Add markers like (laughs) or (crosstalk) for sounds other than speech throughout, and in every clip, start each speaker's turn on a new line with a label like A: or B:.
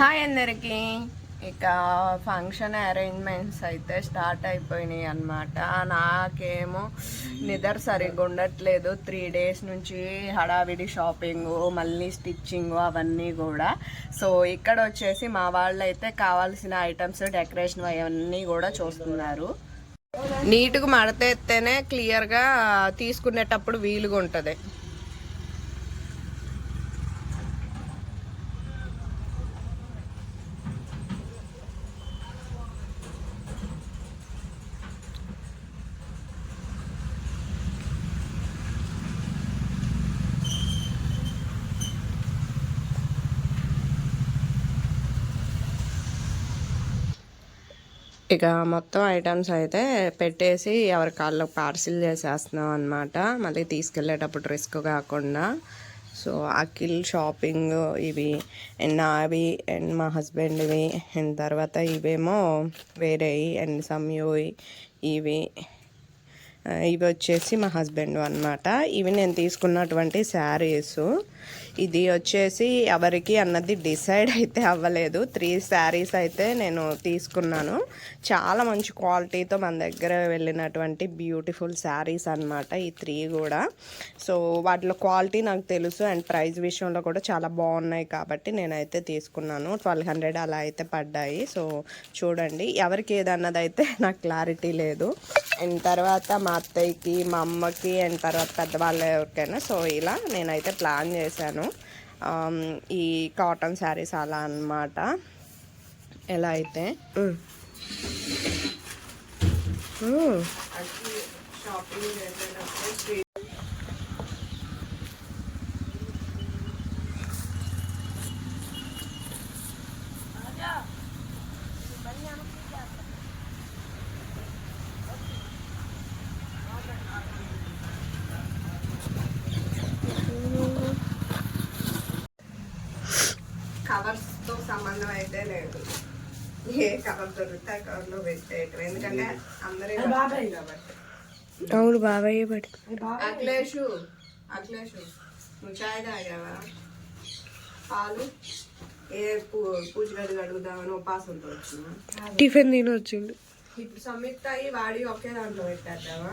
A: Hi అందరికీ. ఇక function arrangements అయితే స్టార్ట్ అయిపోయినాయి అన్నమాట. నాకేమో నిద్ర సరిగ్గా ఉండట్లేదు. త్రీ డేస్ నుంచి హడావిడి షాపింగ్ మళ్ళీ స్టిచ్చింగ్ అవన్నీ కూడా. సో ఇక్కడ వచ్చేసి మా వాళ్ళు అయితే కావాల్సిన ఐటమ్స్ డెకరేషన్ అవన్నీ కూడా చూస్తున్నారు. నీట్గా మడతెత్తేనే క్లియర్గా తీసుకునేటప్పుడు వీలుగా ఉంటుంది ఇక మొత్తం ఐటమ్స్ అయితే పెట్టేసి ఎవరి కాళ్ళకు పార్సిల్ చేసేస్తున్నాం అనమాట మళ్ళీ తీసుకెళ్ళేటప్పుడు రిస్క్ కాకుండా. సో అఖిల్ షాపింగ్ ఇవి అండ్ నావి అండ్ మా హస్బెండ్వి అండ్ తర్వాత ఇవేమో వేరేవి అండ్ సమ్యూవి ఇవి ఇవి వచ్చేసి మా హస్బెండ్ అన్నమాట. ఇవి నేను తీసుకున్నటువంటి శారీస్ ఇది వచ్చేసి ఎవరికి అన్నది డిసైడ్ అయితే అవ్వలేదు. త్రీ శారీస్ అయితే నేను తీసుకున్నాను. చాలా మంచి క్వాలిటీతో మన దగ్గర వెళ్ళినటువంటి బ్యూటిఫుల్ శారీస్ అన్నమాట ఈ త్రీ కూడా. సో వాటిలో క్వాలిటీ నాకు తెలుసు అండ్ ప్రైస్ విషయంలో కూడా చాలా బాగున్నాయి కాబట్టి నేనైతే తీసుకున్నాను. ట్వెల్వ్ హండ్రెడ్ అలా అయితే పడ్డాయి. సో చూడండి ఎవరికి ఏదన్నది అయితే నాకు క్లారిటీ లేదు. అండ్ తర్వాత మా అత్తయ్యకి మా అమ్మకి అండ్ తర్వాత పెద్దవాళ్ళ ఎవరికైనా. సో ఇలా నేనైతే ప్లాన్ చేశాను. ఈ కాటన్ శారీస్ అలా అన్నమాట. ఎలా అయితే? షాపింగ్ చేసేటప్పుడు కవర్ దొరికితే ఆ కవర్లో పెట్టేయటం. ఎందుకంటే అందరి కాబట్టి.
B: అవును బాబాయ్ పడి
A: అఖిలేషు అఖిలేషు నువ్వు చాయ్ తాగావా? పాలు? ఏ పూ పూజ గది అడుగుదామని ఉపాసంతో వచ్చిన
B: టిఫిన్ తిని వచ్చిండు
A: ఇప్పుడు సంయుక్త అయ్యి వాడి ఒకే దాంట్లో పెట్టేద్దామా?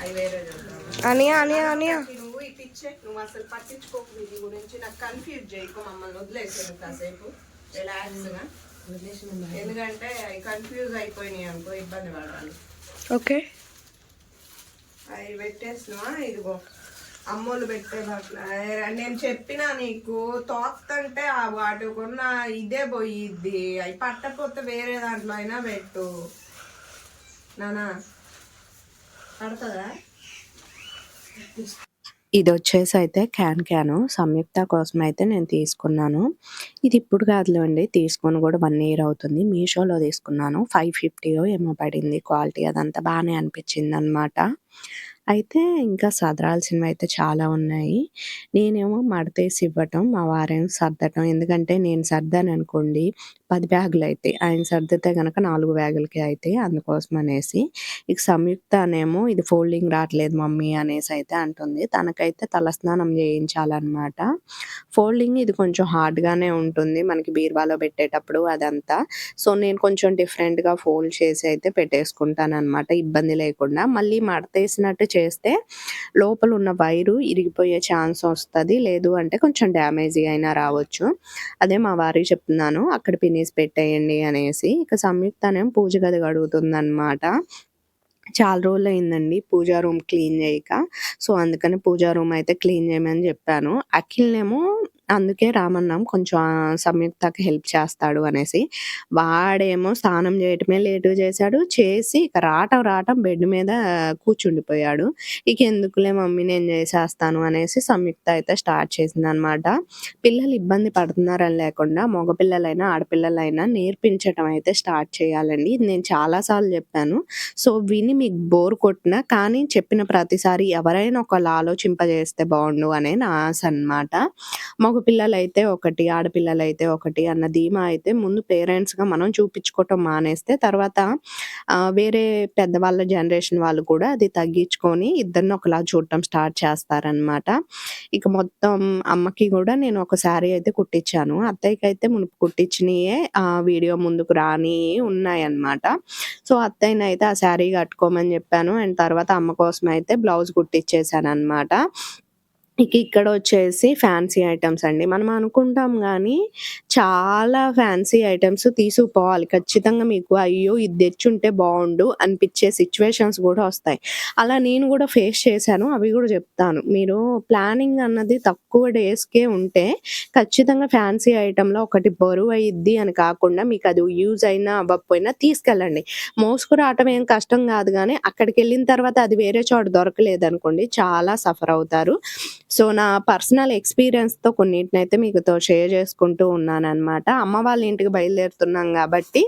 A: అవి వేరే చూద్దామా
B: అనియా అనియా అనియా.
A: నువ్వు ఇచ్చే నువ్వు అసలు పట్టించుకోకు వీటి గురించి నాకు కన్ఫ్యూజ్ చేయకు మమ్మల్ని వదిలేసాను కాసేపు. రిలాక్స్గా ఎందుకంటే కన్ఫ్యూజ్ అయిపోయినాయి అనుకో ఇబ్బంది పడాలి
B: ఓకే.
A: అవి పెట్టేసినా ఇదిగో అమ్మోళ్ళు పెట్టే బట్టలు. నేను చెప్పినా నీకు తోస్తంటే ఆ వాటికున్న ఇదే పోయిద్ది. అవి పట్టకపోతే వేరే దాంట్లో అయినా పెట్టు. నానా పడుతుందా?
B: ఇది వచ్చేసి అయితే క్యాన్ క్యాను. సంయుక్త కోసం అయితే నేను తీసుకున్నాను. ఇది ఇప్పుడు కాదులేండి తీసుకొని కూడా వన్ ఇయర్ అవుతుంది. మీషోలో తీసుకున్నాను. ఫైవ్ ఫిఫ్టీయో ఏమో పడింది క్వాలిటీ. అదంతా బాగానే అనిపించింది అనమాట అయితే ఇంకా సదరాల్సినవి అయితే చాలా ఉన్నాయి. నేనేమో మడతేసి ఇవ్వటం మా వారేమో సర్దటం. ఎందుకంటే నేను సర్దాను అనుకోండి పది బ్యాగులు అవుతాయి ఆయన సర్దితే కనుక నాలుగు బ్యాగులకి అవుతాయి అందుకోసం అనేసి. ఇక సంయుక్త అనేమో ఇది ఫోల్డింగ్ రావట్లేదు మమ్మీ అనేసి అయితే అంటుంది. తనకైతే తలస్నానం చేయించాలన్నమాట. ఫోల్డింగ్ ఇది కొంచెం హార్డ్గానే గానే ఉంటుంది మనకి బీరువాలో పెట్టేటప్పుడు అదంతా. సో నేను కొంచెం డిఫరెంట్గా ఫోల్డ్ చేసి అయితే పెట్టేసుకుంటాను అనమాట ఇబ్బంది లేకుండా. మళ్ళీ మడతేసినట్టు చేస్తే లోపల ఉన్న వైరు ఇరిగిపోయే ఛాన్స్ వస్తది. లేదు అంటే కొంచెం డ్యామేజ్ అయినా రావచ్చు. అదే మా వారికి చెప్తున్నాను. అక్కడ పినేసి పెట్టేయండి అనేసి ఇక సంయుక్తనేమో పూజ గది కడుగుతుంది చాలా రోజులు అయిందండి పూజా రూమ్ క్లీన్ చేయక. సో అందుకని పూజా రూమ్ అయితే క్లీన్ చేయమని చెప్పాను. అఖిల్నేమో అందుకే రామన్నాం కొంచెం సంయుక్తకి హెల్ప్ చేస్తాడు అనేసి. వాడేమో స్నానం చేయటమే లేటు చేశాడు. చేసి ఇక రావటం రావటం బెడ్ మీద కూర్చుండిపోయాడు. ఇక ఎందుకులే మమ్మీ నేను చేసేస్తాను అనేసి సంయుక్త అయితే స్టార్ట్ చేసింది అనమాట పిల్లలు ఇబ్బంది పడుతున్నారని లేకుండా మగపిల్లలైనా ఆడపిల్లలైనా నేర్పించటం అయితే స్టార్ట్ చేయాలండి. ఇది నేను చాలాసార్లు చెప్పాను. సో విని మీకు బోర్ కొట్టినా కానీ చెప్పిన ప్రతిసారి ఎవరైనా ఒకళ్ళు ఆలోచింపజేస్తే బాగుండు అనే నా ఆశ అనమాట
A: మగపిల్లలైతే ఒకటి, ఆడపిల్లలైతే ఒకటి అన్న ధీమా అయితే ముందు పేరెంట్స్‌గా మనం చూపించుకోవటం మానేస్తే తర్వాత వేరే పెద్దవాళ్ళ జనరేషన్ వాళ్ళు కూడా అది తగ్గించుకొని ఇద్దరిని ఒకలా చూడటం స్టార్ట్ చేస్తారనమాట. ఇక మొత్తం అమ్మకి కూడా నేను ఒక శారీ అయితే కుట్టించాను అత్తయ్యకి అయితే మునుపు కుట్టించినయే ఆ వీడియో ముందుకు రాని ఉన్నాయన్నమాట. సో, అత్తయ్యనైతే ఆ శారీ కట్టుకోమని చెప్పాను. అండ్ తర్వాత అమ్మ కోసం అయితే బ్లౌజ్ కుట్టిచ్చేసాననమాట. ఇక ఇక్కడొచ్చేసి ఫ్యాన్సీ ఐటమ్స్ అండి. మనం అనుకుంటాం కానీ చాలా ఫ్యాన్సీ ఐటమ్స్ తీసుకుపోవాలి. ఖచ్చితంగా మీకు అయ్యో! ఇది తెచ్చుంటే బాగుండు అనిపించే సిచ్యువేషన్స్ కూడా వస్తాయి అలా నేను కూడా ఫేస్ చేశాను. అవి కూడా చెప్తాను. మీరు ప్లానింగ్ అన్నది తక్కువ డేస్‌కే ఉంటే ఖచ్చితంగా ఫ్యాన్సీ ఐటెంలో ఒకటి బరువు అయ్యిద్ది అని కాకుండా మీకు అది యూజ్ అయినా అవ్వకపోయినా తీసుకెళ్ళండి. మోసుకురావటం ఏం కష్టం కాదు కానీ అక్కడికి వెళ్ళిన తర్వాత అది వేరే చోట దొరకలేదనుకోండి చాలా సఫర్ అవుతారు. సో, నా పర్సనల్ ఎక్స్‌పీరియన్స్‌తో కొన్నిటినైతే మీకుతో షేర్ చేసుకుంటూ ఉన్నాననమాట. అమ్మ వాళ్ళ ఇంటికి బయలుదేరుతున్నాం కాబట్టి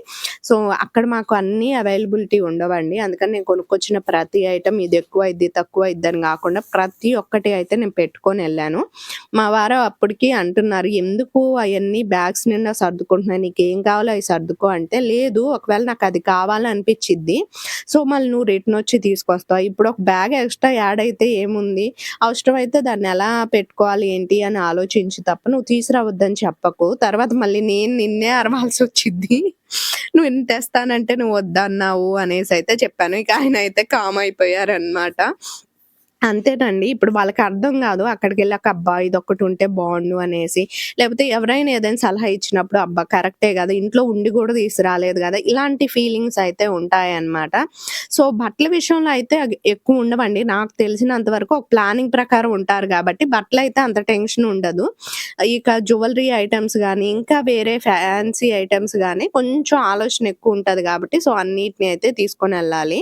A: సో, అక్కడ మాకు అన్నీ అవైలబిలిటీ ఉండవండి. అందుకని నేను కొనుక్కొచ్చిన ప్రతి ఐటమ్ ఇది ఎక్కువ ఇది తక్కువ ఇద్దని కాకుండా ప్రతి ఒక్కటి అయితే నేను పెట్టుకొని వెళ్ళాను మా వారు అప్పటికి అంటున్నారు, "ఎందుకు అవన్నీ బ్యాగ్స్ నిండా నీకు ఏం కావాలో అవి సర్దుకో" అంటే, "లేదు ఒకవేళ నాకు అది కావాలనిపిచ్చిద్ది. సో, మళ్ళీ నువ్వు రిటర్న్ వచ్చి తీసుకొస్తావు. ఇప్పుడు ఒక బ్యాగ్ ఎక్స్‌ట్రా యాడ్ అయితే ఏముంది? అవసరమైతే దాన్ని ఎలా పెట్టుకోవాలి ఏంటి అని ఆలోచించి తప్ప నువ్వు తీసుకురావద్దని చెప్పకు. తర్వాత మళ్ళీ నేను నిన్నే అరవాల్సి వచ్చింది నువ్వు ఇన్ని తెస్తానంటే నువ్వు వద్దన్నావు" అయితే చెప్పాను. ఇక ఆయనయితే కామ్ అయిపోయారనమాట. అంతేనండి. ఇప్పుడు వాళ్ళకి అర్థం కాదు అక్కడికి వెళ్ళాక అబ్బా! ఇది ఒకటి ఉంటే బాగుండు అనేసి. లేకపోతే ఎవరైనా ఏదైనా సలహా ఇచ్చినప్పుడు అబ్బా! కరెక్టే కదా ఇంట్లో ఉండి కూడా తీసుకురాలేదు కదా ఇలాంటి ఫీలింగ్స్ అయితే ఉంటాయన్నమాట. సో, బట్టల విషయంలో అయితే ఎక్కువ ఉండవండి. నాకు తెలిసినంత వరకు ఒక ప్లానింగ్ ప్రకారం ఉంటారు కాబట్టి బట్టలు అయితే అంత టెన్షన్ ఉండదు. ఇక జ్యువెలరీ ఐటమ్స్ కానీ ఇంకా వేరే ఫ్యాన్సీ ఐటెమ్స్ కానీ కొంచెం ఆలోచన ఎక్కువ ఉంటది కాబట్టి సో, అన్నిటిని అయితే తీసుకొని వెళ్ళాలి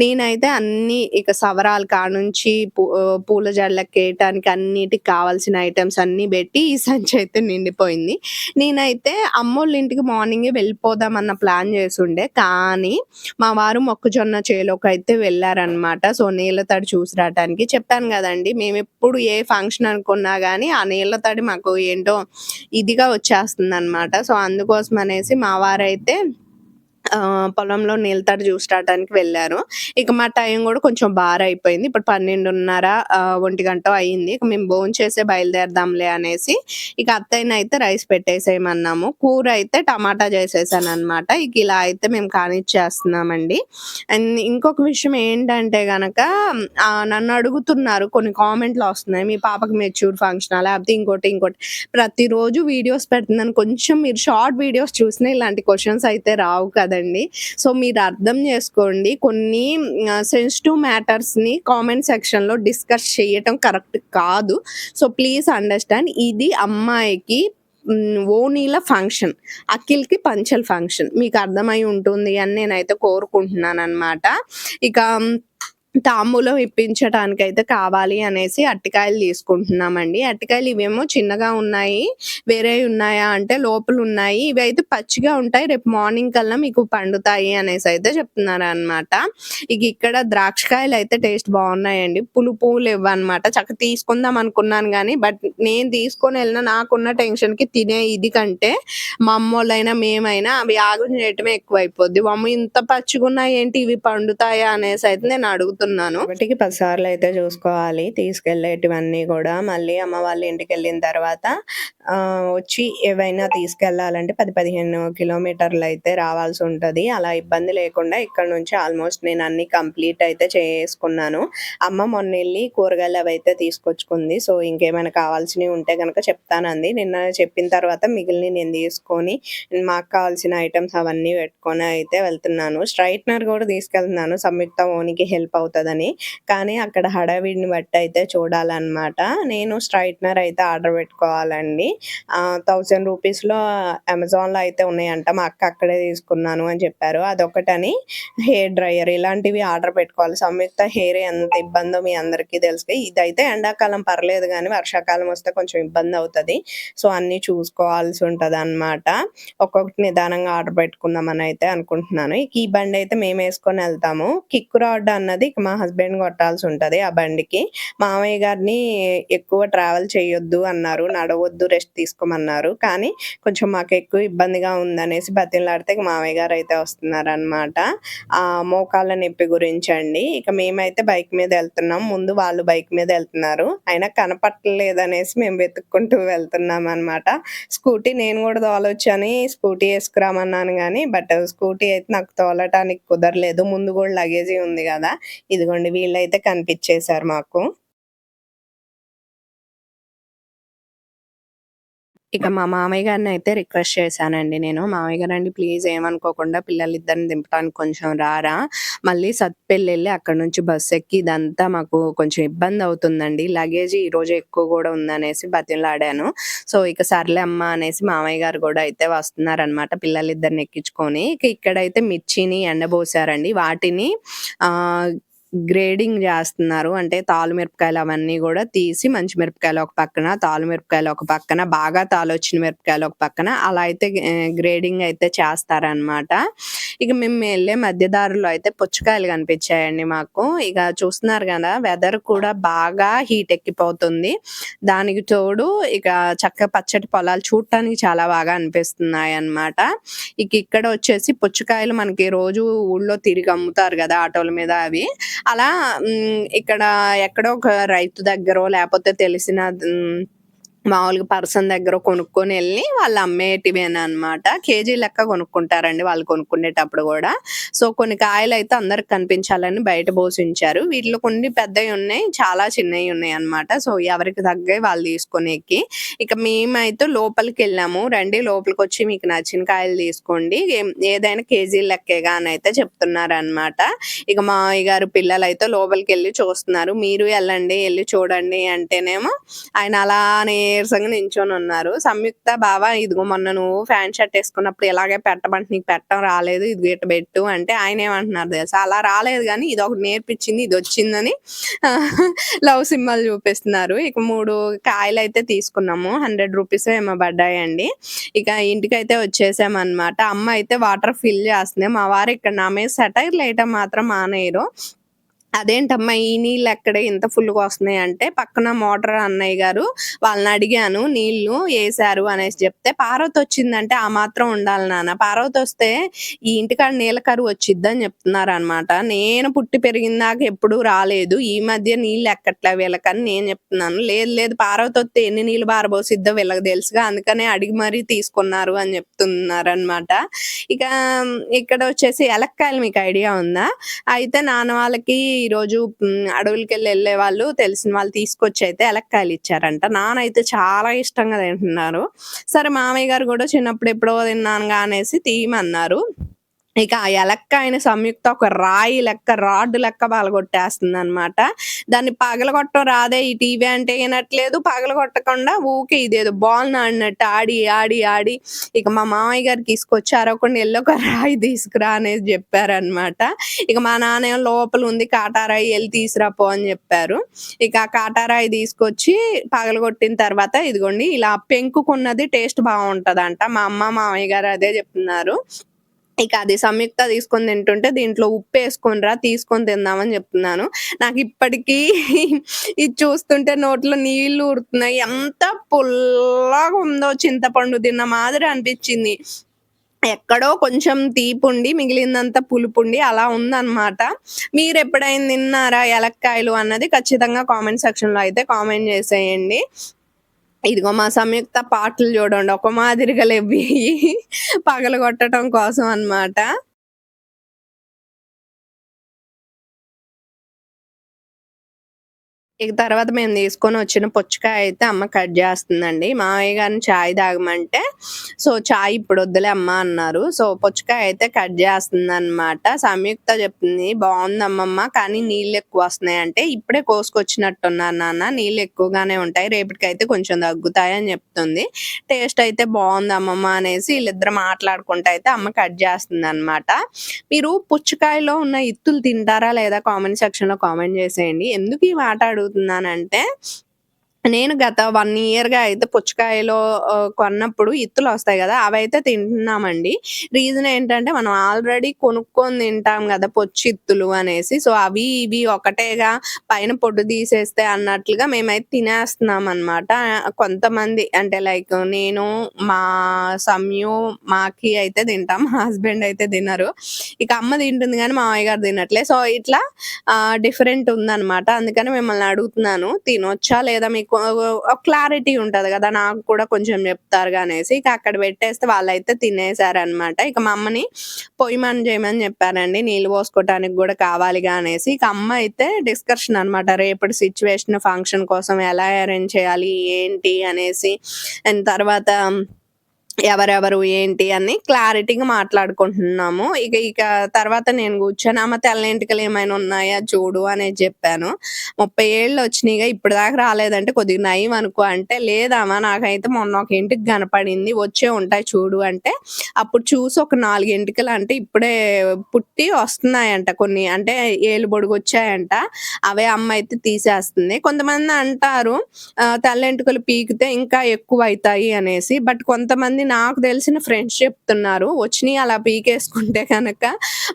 A: నేనైతే అన్ని ఇక సవరాలు కానుంచి పూ ఆహ్, వేయటానికి అన్నిటికి కావాల్సిన ఐటమ్స్ అన్నీ పెట్టి ఈ సంచి అయితే నిండిపోయింది. నేనైతే అమ్మోళ్ళ ఇంటికి మార్నింగే వెళ్ళిపోదామన్న ప్లాన్ చేసుండే. కానీ, మా వారు మొక్కజొన్న చేలోకి అయితే వెళ్ళారనమాట సో, నీళ్ళ తడి చూసి రావడానికి చెప్పాను కదండి మేము ఎప్పుడు ఏ ఫంక్షన్ అనుకున్నా కానీ ఆ నీళ్ళ తడి మాకు ఏంటో ఇదిగా వచ్చేస్తుంది అనమాట సో, అందుకోసం అనేసి మా వారైతే పొలంలో నీళ్ళ తడి చూసి రాటానికి ఇక మా టైం కూడా కొంచెం బారయిపోయింది. ఇప్పుడు 12:30 ఆహ్, 1 గంటో అయింది. ఇక మేము భోంచేసే బయలుదేరదాంలే అనేసి ఇక అత్తయ్యనైతే రైస్ పెట్టేసేయమన్నాము. కూర అయితే టమాటా చేసేసాను అనమాట ఇక ఇలా అయితే మేము కానిచ్చేస్తున్నామండి. అండ్ ఇంకొక విషయం ఏంటంటే గనక నన్ను అడుగుతున్నారు కొన్ని కామెంట్లు వస్తున్నాయి. మీ పాపకి మెచ్యూర్ ఫంక్షన్ లేకపోతే ఇంకోటి, ఇంకోటి ప్రతిరోజు వీడియోస్ పెడుతున్నాను. కొంచెం మీరు షార్ట్ వీడియోస్ చూసినా ఇలాంటి క్వశ్చన్స్ అయితే రావు కదండీ! సో, మీరు అర్థం చేసుకోండి. కొన్ని ఆహ్, సెన్సిటివ్ మ్యాటర్స్‌ని కామెంట్ సెక్షన్‌లో డిస్కస్ చేయటం కరెక్ట్ కాదు. So, please understand. ఇది అమ్మాయికి ఓనీల ఫంక్షన్. అఖిల్‌కి పంచల్ ఫంక్షన్. మీకు అర్థమై ఉంటుంది అని నేనైతే కోరుకుంటున్నాననమాట. ఇక తాంబూలం ఇప్పించటానికైతే కావాలి అనేసి అరటికాయలు తీసుకుంటున్నామండి. అరటికాయలు ఇవేమో చిన్నగా ఉన్నాయి. వేరే ఉన్నాయా అంటే లోపలు ఉన్నాయి ఇవి అయితే పచ్చిగా ఉంటాయి. రేపు మార్నింగ్ కల్లా మీకు పండుతాయి అనేసి అయితే చెప్తున్నారు అనమాట ఇక ఇక్కడ ద్రాక్షకాయలు అయితే టేస్ట్ బావున్నాయండి. పులుపు లెవ్వనమాట. చక్కగా తీసుకుందాం అనుకున్నాను కానీ బట్ నేను తీసుకొని వెళ్ళిన నాకున్న టెన్షన్‌కి తినే ఇది కంటే మా అమ్మోళ్ళైనా, మేమైనా అవి ఆగు చేయటమే ఎక్కువైపోద్ది. వామ్మో! ఇంత పచ్చిగా ఉన్నాయి ఏంటి ఇవి పండుతాయా అనేసి అయితే నేను అడుగుతున్నాను. ఒకటికి 10 సార్లయితే చూసుకోవాలి. తీసుకెళ్ళేటివన్నీ కూడా మళ్ళీ అమ్మ వాళ్ళ ఇంటికెళ్ళిన తర్వాత వచ్చి ఏవైనా తీసుకెళ్ళాలంటే పది పదిహేను కిలోమీటర్లు అయితే రావాల్సి ఉంటుంది అలా ఇబ్బంది లేకుండా ఇక్కడ నుంచి ఆల్మోస్ట్ నేను అన్ని కంప్లీట్ అయితే చేసుకున్నాను. అమ్మ మొన్న వెళ్ళి కూరగాయలు అవి అయితే తీసుకొచ్చుకుంది. సో, ఇంకేమైనా కావాల్సినవి ఉంటే కనుక చెప్తానంది. నిన్న చెప్పిన తర్వాత మిగిలిన నేను తీసుకొని మాకు కావాల్సిన ఐటమ్స్ అవన్నీ పెట్టుకొని అయితే వెళ్తున్నాను. స్ట్రైట్నర్ కూడా తీసుకెళ్తున్నాను. సంయుక్త ఓనికి హెల్ప్ అవుతుంది అవుతుందని కానీ అక్కడ హడావిడిని బట్టి అయితే చూడాలన్నమాట నేను స్ట్రైట్నర్ అయితే ఆర్డర్ పెట్టుకోవాలండి. థౌజండ్ రూపీస్‌లో అమెజాన్‌లో అయితే ఉన్నాయంట. మా అక్క అక్కడే తీసుకున్నాను అని చెప్పారు. అదొకటని హెయిర్ డ్రైయర్ ఇలాంటివి ఆర్డర్ పెట్టుకోవాలి. సంయుక్త హెయిర్ ఎంత ఇబ్బందో మీ అందరికీ తెలుసు ఇదైతే ఎండాకాలం పర్లేదు కానీ వర్షాకాలం వస్తే కొంచెం ఇబ్బంది అవుతుంది సో, అన్నీ చూసుకోవాల్సి ఉంటదనమాట. ఒక్కొక్కటి నిదానంగా ఆర్డర్ పెట్టుకుందామని అయితే అనుకుంటున్నాను. కీ బండి అయితే మేము వేసుకొని వెళ్తాము కిక్ రాడ్ అన్నది ఇక మా హస్బెండ్ కొట్టాల్సి ఉంటుంది ఆ బండికి. మామయ్య గారిని ఎక్కువ ట్రావెల్ చేయొద్దు అన్నారు. నడవద్దు రెస్ట్ తీసుకోమన్నారు. కానీ కొంచెం మాకు ఎక్కువ ఇబ్బందిగా ఉందనేసి బతిలాడితే మామయ్య గారు అయితే వస్తున్నారనమాట. ఆ మోకాళ్ళ నొప్పి గురించి అండి ఇక మేమైతే బైక్ మీద వెళ్తున్నాం ముందు వాళ్ళు బైక్ మీద వెళ్తున్నారు అయినా కనపట్టలేదనేసి మేము వెతుక్కుంటూ వెళ్తున్నామనమాట. స్కూటీ నేను కూడా తోలొచ్చని స్కూటీ వేసుకురామన్నాను కానీ బట్ స్కూటీ అయితే నాకు తోలటానికి కుదరలేదు. ముందు కూడా లగేజీ ఉంది కదా ఇదిగోండి వీళ్ళైతే కనిపించేశారు మాకు. ఇక మా మామయ్య గారిని అయితే రిక్వెస్ట్ చేశానండి నేను. మామయ్య గారండి ప్లీజ్ ఏమనుకోకుండా పిల్లలిద్దరిని దింపడానికి కొంచెం రారా? మళ్ళీ సత్పెల్లి వెళ్ళి అక్కడ నుంచి బస్సు ఎక్కి ఇదంతా మాకు కొంచెం ఇబ్బంది అవుతుందండి లగేజ్ ఈ రోజు ఎక్కువ కూడా ఉందనేసి బతిలాడాను సో, ఇక సర్లే అమ్మ అనేసి మామయ్య గారు కూడా అయితే వస్తున్నారనమాట పిల్లలిద్దరిని ఎక్కించుకొని. ఇక ఇక్కడైతే మిర్చిని ఎండబోసారండి. వాటిని గ్రేడింగ్ చేస్తున్నారు అంటే తాలు మిరపకాయలు అవన్నీ కూడా తీసి మంచి మిరపకాయలు ఒక పక్కన, తాలు మిరపకాయలు ఒక పక్కన, బాగా తాలొచ్చిన మిరపకాయలు ఒక పక్కన అలా అయితే గ్రేడింగ్ అయితే చేస్తారనమాట. ఇక మేము వెళ్ళే మధ్య అయితే పుచ్చకాయలు కనిపించాయండి మాకు. ఇక చూస్తున్నారు కదా వెదర్ కూడా బాగా హీట్ ఎక్కిపోతుంది. దానికి తోడు ఇక చక్కగా పచ్చటి పొలాలు చూడటానికి చాలా బాగా అనిపిస్తున్నాయి అనమాట ఇక ఇక్కడ వచ్చేసి పుచ్చకాయలు మనకి రోజు ఊళ్ళో తిరిగి అమ్ముతారు కదా ఆటోల మీద అవి. అలా ఇక్కడ ఎక్కడో ఒక రైతు దగ్గర లేకపోతే తెలిసిన మామూలుగా పర్సన్ దగ్గర కొనుక్కొని వెళ్ళి వాళ్ళు అమ్మేటివేననమాట. కేజీ లెక్క కొనుక్కుంటారండి వాళ్ళు కొనుక్కునేటప్పుడు కూడా సో, కొన్ని కాయలు అయితే అందరికి కనిపించాలని బయట పోషించారు వీటిలో కొన్ని పెద్దవి ఉన్నాయి చాలా చిన్నవి ఉన్నాయి అనమాట సో, ఎవరికి తగ్గయి వాళ్ళు తీసుకొనేకి. ఇక మేమైతే లోపలికెళ్ళాము. రండి లోపలికి వచ్చి మీకు నచ్చిన కాయలు తీసుకోండి. ఏదైనా కేజీ లెక్కేగా చెప్తున్నారు అన్నమాట ఇక మామయ్య గారు లోపలికి వెళ్ళి చూస్తున్నారు. మీరు వెళ్ళండి వెళ్ళి చూడండి అంటేనేమో ఆయన అలానే నీరసంగా నించొనున్నారు. సంయుక్త బావ ఇదిగో మొన్న నువ్వు ప్యాంట్ షర్ట్ వేసుకున్నప్పుడు ఇలాగే పెట్టమంటే నీకు పెట్టడం రాలేదు. ఇది ఇట పెట్టు అంటే ఆయన ఏమంటున్నారు తెలుసా? అలా రాలేదు కానీ ఇది ఒకటి నేర్పించింది ఇది వచ్చిందని (laughs) లవ్ సింబల్ చూపిస్తున్నారు. ఇక మూడు కాయలు అయితే తీసుకున్నాము. హండ్రెడ్ రూపీస్ ఏమో పడ్డాయండి. ఇక ఇంటికైతే వచ్చేసామనమాట. అమ్మ అయితే వాటర్ ఫిల్ చేస్తుంది. మా వారు ఇక్కడ నా మీద సెటైర్‌లేయటం మాత్రం మానేయరు. అదేంటమ్మా ఈ నీళ్ళెక్కడే ఇంత ఫుల్‌గా వస్తున్నాయి అంటే, పక్కన మోటార్ అన్నయ్య గారు వాళ్ళని అడిగాను నీళ్ళు వేశారు అనేసి చెప్తే, పార్వతొచ్చిందంటే ఆ మాత్రం ఉండాలి నాన్న. పార్వతొస్తే ఈ ఇంటికాడ నీళ్ళ కరువు వచ్చిద్దని చెప్తున్నారనమాట. నేను పుట్టి పెరిగిందాకా ఎప్పుడూ రాలేదు. ఈ మధ్య నీళ్ళు ఎక్కట్లే వీళ్ళకని నేను చెప్తున్నాను. లేదు లేదు పార్వతొత్తే ఎన్ని నీళ్ళు పారబోసిద్దో వీళ్ళకి తెలుసుగా అందుకనే అడిగి మరీ తీసుకున్నారు అని చెప్తున్నారు అనమాట ఇక ఇక్కడ వచ్చేసి ఎలక్కాయలు మీకు ఐడియా ఉందా? అయితే నాన్న వాళ్ళకి ఈరోజు వెళ్ళి వెళ్ళే వాళ్ళు తెలిసిన వాళ్ళు తీసుకొచ్చి అయితే ఎలక్కాయలు ఇచ్చారంట. నానైతే చాలా ఇష్టంగా తింటున్నారు. సరే మామయ్య గారు కూడా చిన్నప్పుడు ఎప్పుడో తిన్నాను అనేసి తీయమన్నారు. ఇక ఆ ఎలక్క ఆయన సంయుక్త ఒక రాయి లెక్క, రాడ్ లెక్క పగలగొట్టేస్తుందనమాట. దాన్ని పగలగొట్టడం రాదే ఈ టీవీ అంటే వినట్లేదు పగలగొట్టకుండా ఊకే ఇదేదో బాల్‌ని ఆడినట్టు ఆడి, ఆడి, ఆడి ఇక మా మామయ్య గారు తీసుకొచ్చి అరవకుండా వెళ్ళి ఒక రాయి తీసుకురా అనేసి చెప్పారనమాట ఇక మా నాన్నయ్య లోపల ఉంది కాటారాయి వెళ్ళి తీసుకురాపో అని చెప్పారు. ఇక ఆ కాటారాయి తీసుకొచ్చి పగలగొట్టిన తర్వాత ఇదిగోండి ఇలా పెంకుకున్నది టేస్ట్ బాగుంటదంట. మా అమ్మ, మామయ్య గారు అదే చెప్తున్నారు. ఇక అది సంయుక్త తీసుకొని తింటుంటే దీంట్లో ఉప్పు వేసుకొనిరా తీసుకొని తిందామని చెప్తున్నాను. నాకు ఇప్పటికీ ఇది చూస్తుంటే నోట్లో నీళ్ళు ఊరుతున్నాయి. ఎంత పుల్లగా ఉందో చింతపండు తిన్న మాదిరి అనిపించింది ఎక్కడో కొంచెం తీపుండి మిగిలిందంతా పులుపుండి అలా ఉందన్నమాట మీరు ఎప్పుడైనా తిన్నారా ఎలక్కాయలు అన్నది ఖచ్చితంగా కామెంట్ సెక్షన్‌లో అయితే కామెంట్ చేసేయండి. ఇదిగో మా సంయుక్త పాటలు చూడండి ఒక మాదిరిగా లెవ్వి (laughs) పగలగొట్టడం కోసం అన్నమాట. ఇక తర్వాత మేము తీసుకొని వచ్చిన పుచ్చకాయ అయితే అమ్మ కట్ చేస్తుందండి మామయ్య గారిని చాయ్ తాగమంటే, సో చాయ్ ఇప్పుడొద్దులే అమ్మ అన్నారు. సో పుచ్చకాయ అయితే కట్ చేస్తుంది అనమాట సంయుక్త చెప్తుంది బాగుంది అమ్మమ్మ కానీ నీళ్ళు ఎక్కువ వస్తున్నాయి అంటే, ఇప్పుడే కోసుకొచ్చినట్టున్నారు నాన్న నీళ్ళు ఎక్కువగానే ఉంటాయి. రేపటికైతే కొంచెం తగ్గుతాయి అని చెప్తుంది. టేస్ట్ అయితే బాగుంది అమ్మమ్మ అనేసి వీళ్ళిద్దరు మాట్లాడుకుంటూ అయితే అమ్మ కట్ చేస్తుంది అనమాట మీరు పుచ్చకాయలో ఉన్న ఇత్తులు తింటారా లేదా కామెంట్ సెక్షన్‌లో కామెంట్ చేసేయండి. ఎందుకు ఈ మాట అడుగుతున్నానంటే, నేను గత వన్ ఇయర్‌గా అయితే పుచ్చకాయలో ఆహ్, కొన్నప్పుడు ఇత్తులు వస్తాయి గదా! అవైతే తింటున్నామండి. రీజన్ ఏంటంటే మనం ఆల్రెడీ కొనుక్కొని తింటాం గదా! పొచ్చిత్తులు అనేసి. సో, అవి ఇవి ఒకటేగా పైన పొట్టు తీసేస్తే అన్నట్లుగా మేమైతే తినేస్తున్నామనమాట. కొంతమంది అంటే లైక్ నేను, మా సమ్యు, మాకి అయితే తింటాం. మా హస్బెండ్ అయితే తినరు. ఇక అమ్మ తింటుంది గానీ మామయ్య గారు తినట్లే. సో, ఇట్లా ఆహ్, డిఫరెంట్ ఉందనమాట. అందుకని మిమ్మల్ని అడుగుతున్నాను. తినొచ్చా లేదా మీకు క్లారిటీ ఉంటది కదా నాకు కూడా కొంచెం చెప్తారు అనేసి. ఇక అక్కడ పెట్టేస్తే వాళ్ళైతే తినేసారనమాట. ఇక మా అమ్మని పొయ్యమని చేయమని చెప్పారండి నీళ్ళు పోసుకోవటానికి కూడా కావాలి అనేసి. ఇక అమ్మ అయితే డిస్కషన్ అనమాట. రేపటి సిచ్యువేషన్ ఫంక్షన్ కోసం ఎలా అరేంజ్ చేయాలి? ఏంటి? అనేసి. అండ్ తర్వాత ఎవరెవరు? ఏంటి? అని క్లారిటీగా మాట్లాడుకుంటున్నాము. ఇక ఇక తర్వాత నేను కూర్చొని అమ్మ తెల్లంటికలు ఏమైనా ఉన్నాయా చూడు అనేది చెప్పాను. 30 ఏళ్ళు వచ్చినాయిగా ఇప్పటిదాకా రాలేదంటే కొద్దిగా నయం అనుకో అంటే, లేదమ్మా నాకైతే మొన్న ఒక ఇంటికి కనపడింది. వచ్చే ఉంటాయి చూడు అంటే, అప్పుడు చూసి ఒక నాలుగు ఎంటికలు అంటే ఇప్పుడే పుట్టి వస్తున్నాయంట కొన్ని. అంటే ఏలు పొడుగొచ్చాయంట. అవే అమ్మ అయితే తీసేస్తుంది. కొంతమంది అంటారు ఆహ్, తెల్ల పీకితే ఇంకా ఎక్కువ అవుతాయి అనేసి. బట్ కొంతమంది నాకు తెలిసిన ఫ్రెండ్స్ చెప్తున్నారు. వచ్చినాయి అలా పీకేసుకుంటే గనక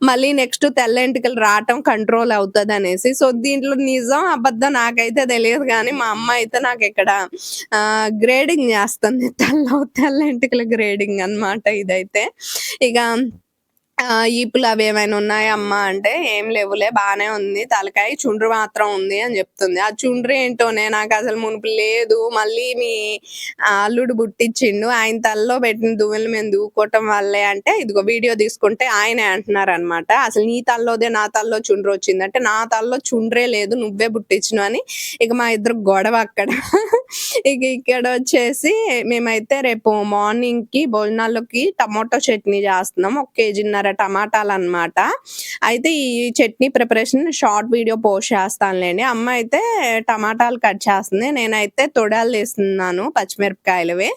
A: మళ్ళీ నెక్స్ట్ తెల్ల ఎంటికలు రావటం కంట్రోల్ అవుతదనేసి. సో, దీంట్లో నిజం, అబద్ధం నాకైతే తెలియదు కానీ మా అమ్మ అయితే నాకు ఇక్కడ గ్రేడింగ్ చేస్తుంది. తెల్ల తెల్ల ఎంటికల గ్రేడింగ్ అనమాట ఇదైతే. ఇక ఆ ఈపులు ఏమైనా ఉన్నాయా అమ్మా అంటే, "ఏం లేవులే బానే ఉంది తలకాయ. చుండ్రు మాత్రం ఉంది" అని చెప్తుంది. ఆ చుండ్రు ఏంటోనే నాకు అసలు మునుపు లేదు. మళ్ళీ మీ అల్లుడు పుట్టిచ్చిండు. ఆయన తలలో పెట్టిన దువ్వెలు మేము దూకోవటం వల్లే అంటే, ఇదిగో వీడియో తీసుకుంటే ఆయనే అంటున్నారనమాట. "అసలు నీ తలలోదే నా తలలో చుండ్రు వచ్చింది" అంటే, "నా తలలో చుండ్రే లేదు. నువ్వే పుట్టిచ్చినవు" అని ఇక మా ఇద్దరు గొడవ అక్కడ. ఇక ఇక్కడ వచ్చేసి మేమైతే రేపు మార్నింగ్కి భోజనాల్లోకి టమాటో చట్నీ చేస్తున్నాం. ఒక కేజీన్నర టమాటాలు అన్నమాట అయితే ఈ chutney preparation short video post చేస్తానులేండి అమ్మ అయితే టమాటాలు కట్ చేస్తుంది. నేనైతే తొడాలు తీస్తున్నాను పచ్చిమిరపకాయలవి.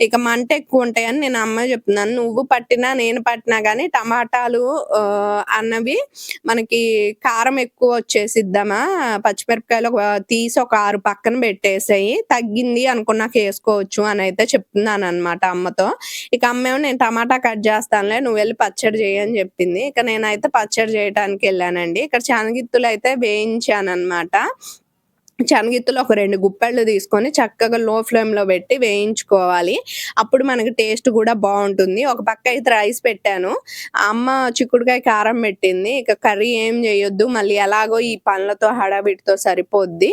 A: ఇక మంట ఎక్కువ ఉంటాయని నేను అమ్మ చెప్తున్నాను. నువ్వు పట్టినా, నేను పట్టినా కానీ టమాటాలు అన్నవి మనకి కారం ఎక్కువ వచ్చేసిద్దామా పచ్చిమిరపకాయలు తీసి ఒక ఆరు పక్కన పెట్టేసాయి తగ్గింది అనుకున్నాక అయితే చెప్తున్నాను అనమాట అమ్మతో. ఇక అమ్మేమో నేను టమాటా కట్ చేస్తానులే వెళ్ళి పచ్చడి చేయి చెయ్యి అని చెప్పింది. ఇక నేనైతే పచ్చడి చేయటానికెళ్ళానండి. ఇక్కడ వేయించాను అనమాట శనగిత్తులు ఒక రెండు గుప్పెళ్ళు తీసుకొని చక్కగా లో ఫ్లేమ్‌లో పెట్టి వేయించుకోవాలి. అప్పుడు మనకి టేస్ట్ కూడా బాగుంటుంది ఒక పక్క అయితే రైస్ పెట్టాను. అమ్మ చిక్కుడుకాయ కారం పెట్టింది. ఇక కర్రీ ఏం చేయొద్దు. మళ్ళీ ఎలాగో ఈ పండ్లతో హడావిడితో సరిపోద్ది.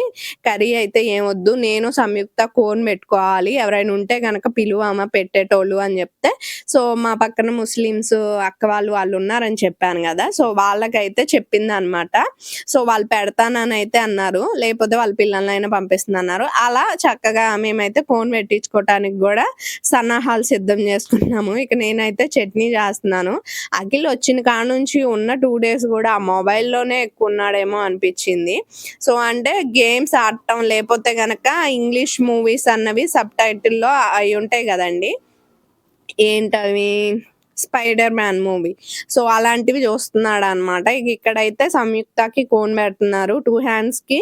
A: కర్రీ అయితే ఏం వద్దు. నేను సంయుక్త కోన్ పెట్టుకోవాలి. ఎవరైనా ఉంటే కనుక పిలువమ్మ పెట్టేటోళ్ళు అని చెప్తే, సో, మా పక్కన ముస్లిమ్స్ అక్క వాళ్ళు, వాళ్ళు ఉన్నారని చెప్పాను కదా సో, వాళ్ళకైతే చెప్పింది అనమాట సో, వాళ్ళు పెడతానని అయితే అన్నారు. లేకపోతే వాళ్ళు పిల్లలనైనా పంపిస్తున్నారు అలా చక్కగా మేమైతే కోన్ పెట్టించుకోవటానికి కూడా సన్నాహాలు సిద్ధం చేసుకున్నాము. ఇక నేనైతే చట్నీ చేస్తున్నాను. అఖిల్ వచ్చిన కాడ నుంచి ఉన్న టూ డేస్ కూడా ఆ మొబైల్‌లోనే ఎక్కువ ఉన్నాడేమో అనిపించింది సో, అంటే గేమ్స్ ఆడటం లేకపోతే కనుక ఇంగ్లీష్ మూవీస్ అన్నవి సబ్‌టైటిల్‌లో అయి ఉంటాయి కదండి ఏంటవి? Spider man movie. సో, అలాంటివి చూస్తున్నాడనమాట. ఇక ఇక్కడైతే సంయుక్తకి కోన్ పెడుతున్నారు. టూ హ్యాండ్స్కి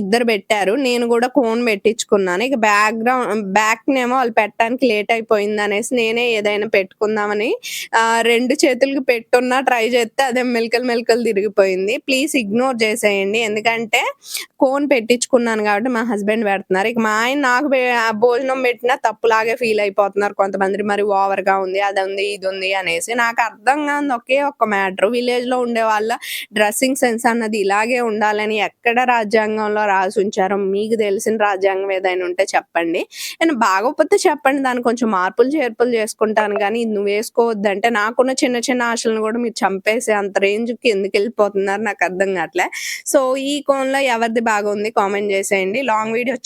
A: ఇద్దరు పెట్టారు. నేను కూడా కోన్ పెట్టించుకున్నాను. ఇక బ్యాక్‌గ్రౌండ్ బ్యాక్‌నేమో వాళ్ళు పెట్టడానికి లేట్ అయిపోయింది అనేసి నేనే ఏదైనా పెట్టుకుందామని రెండు చేతులకి పెట్టున్నా ట్రై చేస్తే అదే మెలకలు మెలకలు తిరిగిపోయింది. ప్లీజ్ ఇగ్నోర్ చేసేయండి. ఎందుకంటే కోన్ పెట్టించుకున్నాను కాబట్టి మా హస్బెండ్ పెడుతున్నారు. ఇక మా ఆయన నాకు భోజనం పెట్టినా తప్పులాగే ఫీల్ అయిపోతున్నారు కొంతమంది. మరి ఓవర్‌గా ఉంది. అది ఉంది ఇది ఉంది అనేసి. నాకు అర్థం కానిది ఒకే ఒక్క మ్యాటర్ విలేజ్లో ఉండే వాళ్ళ డ్రెస్సింగ్ సెన్స్ అన్నది ఇలాగే ఉండాలని ఎక్కడ రాజ్యాంగంలో రాసుంచారో మీకు తెలిసిన రాజ్యాంగం ఏదైనా ఉంటే చెప్పండి. నేను బాగోకపోతే చెప్పండి. దాన్ని కొంచెం మార్పులు, చేర్పులు చేసుకుంటాను కానీ నువ్వు వేసుకోవద్దంటే నాకున్న చిన్న చిన్న ఆశలను కూడా మీరు చంపేసే అంత రేంజ్‌కి ఎందుకెళ్ళిపోతున్నారు నాకు అర్థం కావట్లే సో, ఈ కోన్‌లో ఎవరిది బాగుంది కామెంట్ చేసేయండి. Long video